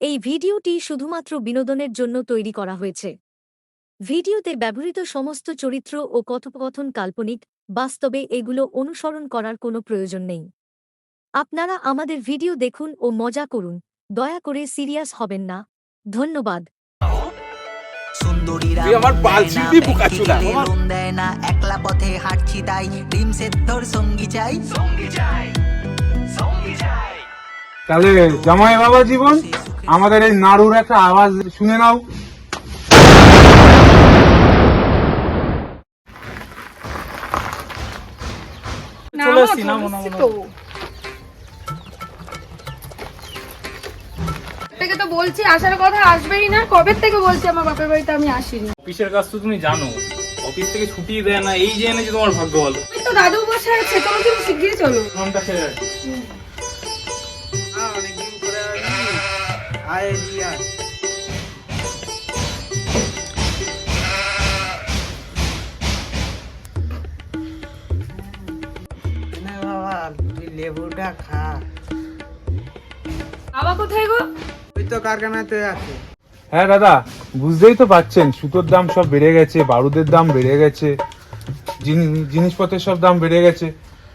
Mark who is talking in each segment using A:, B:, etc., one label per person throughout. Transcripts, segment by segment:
A: এই ভিডিওটি শুধুমাত্র বিনোদনের জন্য তৈরি করা হয়েছে। ভিডিওতে ব্যবহৃত সমস্ত চরিত্র ও কথোপকথন কাল্পনিক বাস্তবে এগুলো অনুসরণ করার কোনো প্রয়োজন নেই। আপনারা আমাদের ভিডিও দেখুন ও মজা করুন দয়া করে সিরিয়াস হবেন না। ধন্যবাদ।
B: সুন্দরীরা
C: আমার বাল
B: না, লোন দেয় একলা পথে হাঁটছি তাই। ড্রিমসের তোর সঙ্গী চাই।
D: তাহলে জামাই বাবা জীবন? আমাদের এই নাড়ুর একটা আওয়াজ শুনে নাও।
E: চলে
F: থেকে তো বলছি আসার কথা আসবেই না। কবে থেকে বলছি আমার বাপের বাড়িতে আমি আসিনি?
E: অফিসের কাজ তো তুমি জানো। অফিস থেকে ছুটি দেয় না এই যে এনেছে তোমার ভাগ্য
F: বলো তো দাদু বসে আছে চলো তুমি শিগগিরই চলো।
E: ফোনটা ছেড়ে রাখ।
G: বাবা তুই লেবুটা খা।
F: বাবা কোথায় গো?
G: ওই তো কারখানাতে আছে।
D: হ্যাঁ দাদা বুঝতেই তো পাচ্ছেন সুতোর দাম সব বেড়ে গেছে বারুদের দাম বেড়ে গেছে জিনিসপত্রের সব দাম বেড়ে গেছে।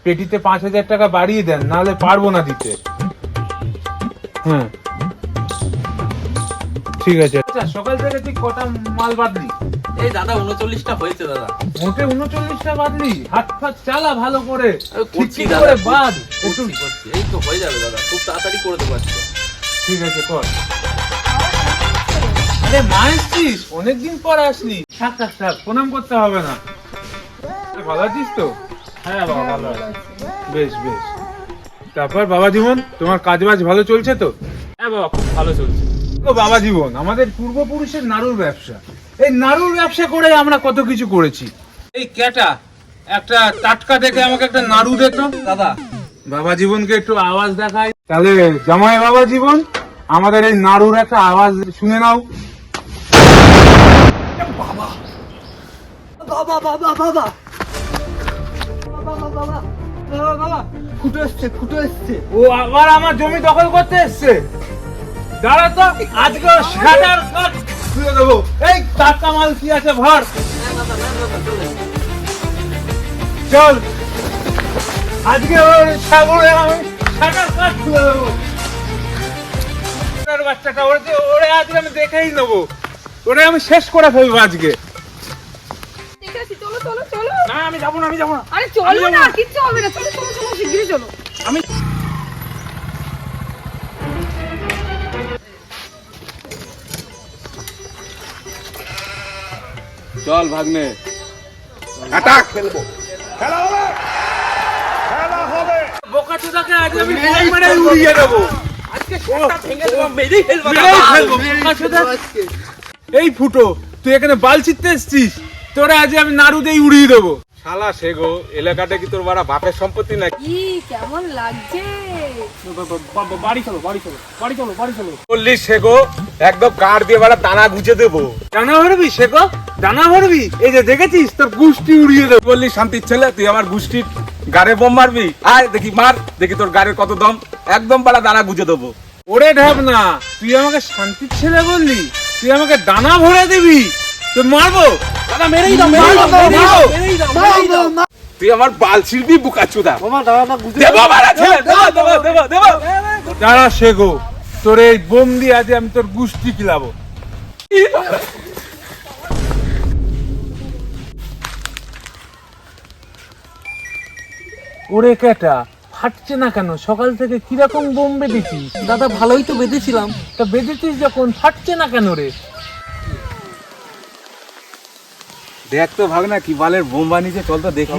D: পেটিতে পাঁচ হাজার টাকা বাড়িয়ে দেন নাহলে পারব না দিতে। হ্যাঁ। ঠিক আছে। আচ্ছা সকাল থেকে তুই কটা মাল বাদলি
E: এই দাদা উনচল্লিশটা হয়েছে দাদা।
D: মোটে উনচল্লিশটা বাদলি হাত ফাত চালা ভালো করে।
E: করছি
D: করে বাদ একটু।
E: এই তো হয়ে যাবে দাদা খুব তাড়াতাড়ি করে দেবো আজকে।
D: ঠিক আছে কর। আরে মা এসছিস অনেকদিন পর আসলি। থাক থাক থাক প্রণাম করতে হবে না। আরে, ভালো আছিস তো?
E: হ্যাঁ বাবা ভালো
D: বেশ বেশ। তারপর বাবা জীবন তোমার কাজ বাজ ভালো চলছে তো?
E: হ্যাঁ বাবা খুব ভালো চলছে।
D: বাবা জীবন আমাদের পূর্বপুরুষের নাড়ুর ব্যবসা। এই নাড়ুর ব্যবসা করে আমরা কত কিছু করেছি। এই ক্যাটা একটা টাটকা দেখে আমাকে একটা নাড়ু দেখো
E: দাদা।
D: বাবা জীবনকে একটু আওয়াজ দেখাই। তাহলে জামাই বাবা জীবন আমাদের এই নাড়ুর একটা আওয়াজ শুনে নাও।
G: বাবা। বাবা বাবা বাবা। বাবা বাবা বাবা। ফুটো এসছে ফুটো এসছে।
D: ও আবার আমার জমি দখল করতে এসছে। দাঁড়া তো আজকে শাটার কাট। খুলে দেবো। এই টাটকা মাল কি আছে ভর চল। আজকে সাগরে আমি শাটার কাট খুলে দেবো। ওর বাচ্চাটা ওরে ওরে আজকে আমি দেখেই নেব। ওরে আমি শেষ করে ফেলব আজকে।
F: ঠিক আছে চলো চলো চলো।
E: না আমি যাব না আমি যাব না।
F: আরে চলো না। কিচ্ছু হবে না। চলো চলো চলো শিগগিরই চলো।
E: আমি
C: চল ভাগ্নে। অ্যাটাক খেলব।
D: বোকা চোদাকে আজ আমি মেরে মেরে উড়িয়ে দেবো।
E: আজকে সবটা ভেঙে দেবো মেরেই ফেলব
D: মেরেই ফেলব, বোকা চোদা। এই ফুটো তুই এখানে বাল ছিটতে এসছিস তোরা আজ আমি নাড়ু দিয়ে উড়িয়ে দেবো।
C: শালা সেগো এলাকাটা কি তোর বাড়া বাপের সম্পত্তি নাকি?
F: কি কেমন লাগছে?
E: বাড়ি চলো বাড়ি চলো বাড়ি চলো বাড়ি চলো।
C: বললি সেগো একদম কার দিয়ে বাড়া দানা গুজে দেবো।
D: দানা ভরবি শেখো দানা ভরবি? এই যে দেখেছিস তোর গুষ্টি উড়িয়ে দেবো।
C: বললি শান্তির ছেলে তুই আমার গুষ্টির গাড়ে বোম মারবি? আয় দেখি মার দেখি তোর গাড়ির কত দম। একদম বাড়া দানা গুজে দেবো।
D: ওরে ঢাব না তুই আমাকে শান্তির ছেলে বললি? তুই আমাকে দানা ভরে দিবি? মারবো।
E: দাদা মেরেই দাও মেরেই দাও মেরেই দাও মেরেই দাও
C: তুই আমার বাল ছিড়বি বুকা চুদা
G: মামা দাদা গুজে
C: দেবো বাড়া ছেলে দেবো দেবো দেবো দেবো
D: দাঁড়া শেখো তোর এই বোম দিয়ে আজ আমি তোর গুষ্টি কিলাবো ওরে কেটা ফাটছে না কেন? সকাল থেকে কীরকম বোম বেঁধেছিস?
G: দাদা ভালোই তো বেঁধেছিলাম।
D: তা বেঁধেছিস যখন ফাটছে না কেন রে?
C: দেখ তো ভাগ না কি বালের বোম বানিয়েছে চল তো দেখি।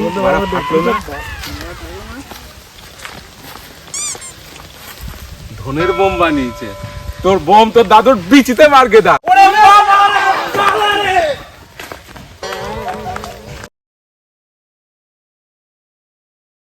C: ধনের বোম বানিয়েছে। তোর বোম তোর দাদুর বিচিতে মার
D: দা